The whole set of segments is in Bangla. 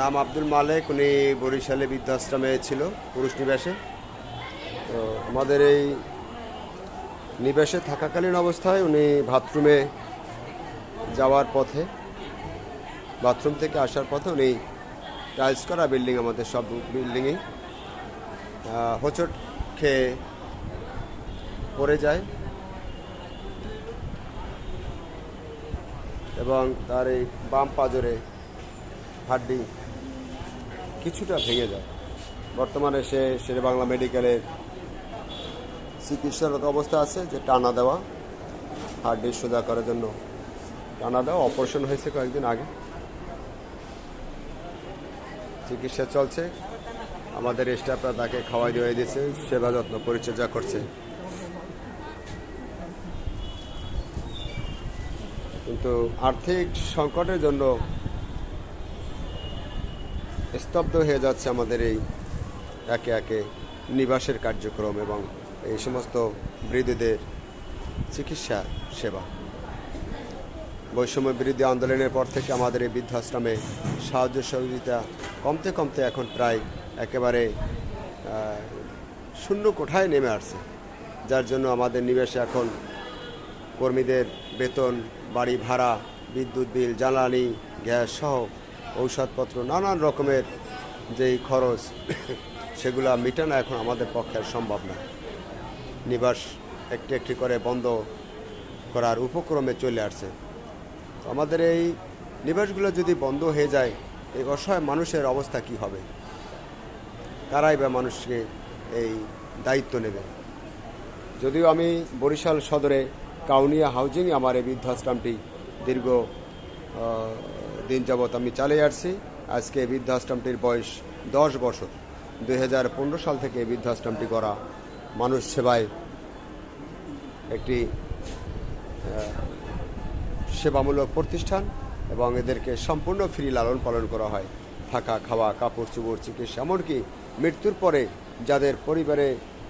নাম আব্দুল মালেক, উনি বরিশালে বৃদ্ধাশ্রমে ছিল, পুরুষ নিবাসে। তো আমাদের এই নিবাসে থাকাকালীন অবস্থায় উনি বাথরুমে যাওয়ার পথে, বাথরুম থেকে আসার পথে উনি টাইলস করা বিল্ডিং, আমাদের সব বিল্ডিংয়েই হোঁচট খেয়ে পড়ে যায়। এবং তার এই বাম পাজরে হাড্ডি কিছুটা ভেঙে যায়। বর্তমানে সে শেরে বাংলা মেডিকেলের চিকিৎসারত অবস্থা আছে, যে টানা দেওয়া হাড্ডি সোজা করার জন্য টানা দেওয়া, অপারেশন হয়েছে কয়েকদিন আগে। চিকিৎসা চলছে। আমাদের স্টাফরা তাকে খাওয়াই দিয়ে দিয়েছে, সেবা যত্ন পরিচর্যা করছে। কিন্তু আর্থিক সংকটের জন্য স্তব্ধ হয়ে যাচ্ছে আমাদের এই একে একে নিবাসের কার্যক্রম এবং এই সমস্ত বৃদ্ধদের চিকিৎসা সেবা। বৈষম্য বিরোধী আন্দোলনের পর থেকে আমাদের এই বৃদ্ধাশ্রমে সাহায্য সহযোগিতা কমতে কমতে এখন প্রায় একেবারে শূন্য কোঠায় নেমে আসছে, যার জন্য আমাদের নিবেশে এখন কর্মীদের বেতন, বাড়ি ভাড়া, বিদ্যুৎ বিল, জ্বালানি, গ্যাস সহ ঔষধপত্র, নানান রকমের যেই খরচ, সেগুলো মেটানো এখন আমাদের পক্ষে সম্ভব না। নিবাস একটি একটি করে বন্ধ করার উপক্রমে চলে আসছে। আমাদের এই নিবাসগুলো যদি বন্ধ হয়ে যায়, এই অসহায় মানুষের অবস্থা কি হবে? কারাই বা মানুষকে এই দায়িত্ব নেবে। যদিও আমি বরিশাল সদরে কাউনিয়া হাউজিং আমার এই বৃদ্ধাশ্রমটি দীর্ঘ দিন যাবৎ আমি চালিয়ে আসছি। আজকে বৃদ্ধাশ্রমটির বয়স দশ বছর। দু হাজার পনেরো সাল থেকে বৃদ্ধাশ্রমটি করা মানুষ সেবায় একটি সেবামূলক প্রতিষ্ঠান এবং এদেরকে সম্পূর্ণ ফ্রি লালন পালন করা হয়। থাকা, খাওয়া, কাপড় চুপড়, চিকিৎসা, এমনকি মৃত্যুর পরে যাদের পরিবারে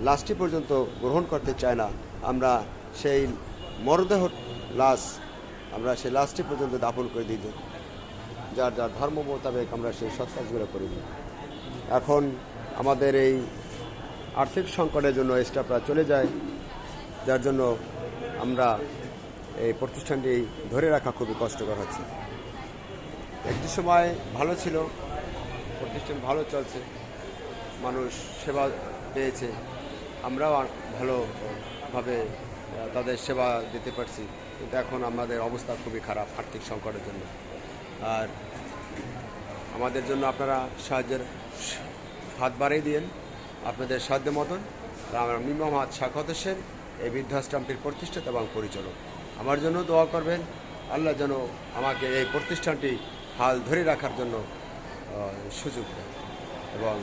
লাশটি পর্যন্ত গ্রহণ করতে চায় না, আমরা সেই মরদেহ লাশ, আমরা সেই লাশটি পর্যন্ত দাফন করে দিই। যার যার ধর্ম মোতাবেক আমরা সেই সৎ কাজগুলো করি। এখন আমাদের এই আর্থিক সংকটের জন্য স্টাফরা চলে যায়, যার জন্য আমরা এই প্রতিষ্ঠানটি ধরে রাখা খুবই কষ্টকর হচ্ছে। একটি সময় ভালো ছিল, প্রতিষ্ঠান ভালো চলছে, মানুষ সেবা পেয়েছে, আমরাও ভালোভাবে তাদের সেবা দিতে পারছি, কিন্তু এখন আমাদের অবস্থা খুবই খারাপ আর্থিক সংকটের জন্য। আর আমাদের জন্য আপনারা সাহায্যের হাত বাড়িয়ে দিন আপনাদের সাধ্য মতন। আমার মি মোহাম্মদ শাকত হোসেন, এই বৃদ্ধাশ্রমটির প্রতিষ্ঠাতা এবং পরিচালক। আমার জন্য দোয়া করবেন, আল্লাহ যেন আমাকে এই প্রতিষ্ঠানটি হাল ধরে রাখার জন্য সুযোগ দেয় এবং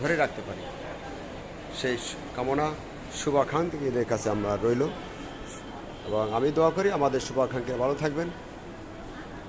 ধরে রাখতে পারি। সেই কামনা শুভাকাঙ্ক্ষীদের কাছে আমরা রইল। এবং আমি দোয়া করি, আমাদের শুভাকাঙ্ক্ষী ভালো থাকবেন।